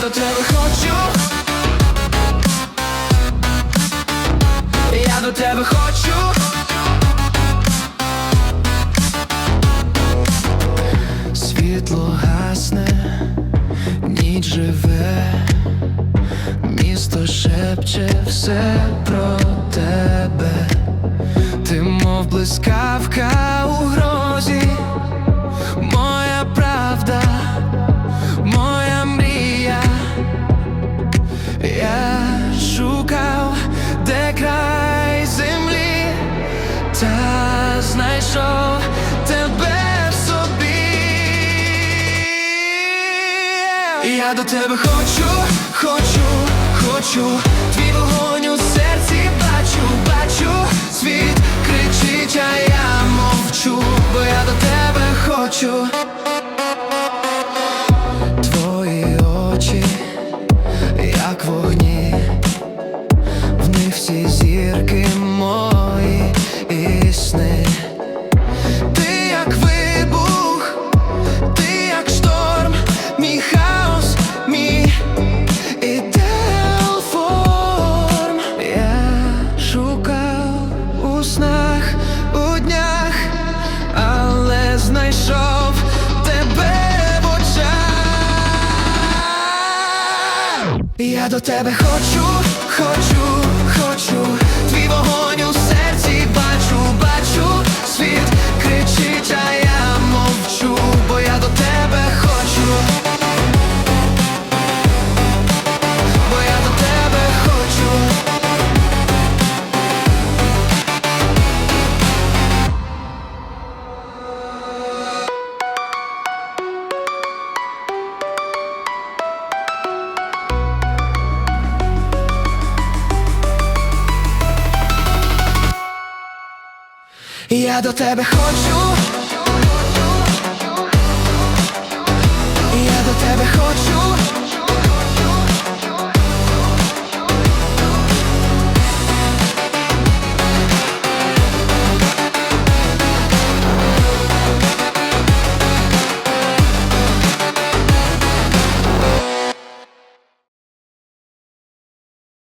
До тебе хочу. Я до тебе хочу. Світло гасне, ніч живе, місто шепче все про тебе, ти мов блискавка Я шукав, де край землі, та знайшов тебе в собі. Я до тебе хочу, хочу, хочу, твій вогонь у серці бачу, бачу, світ кричить, а я мовчу, бо я до тебе хочу. Я до тебе хочу, хочу, Я до тебе хочу. Я до тебе хочу.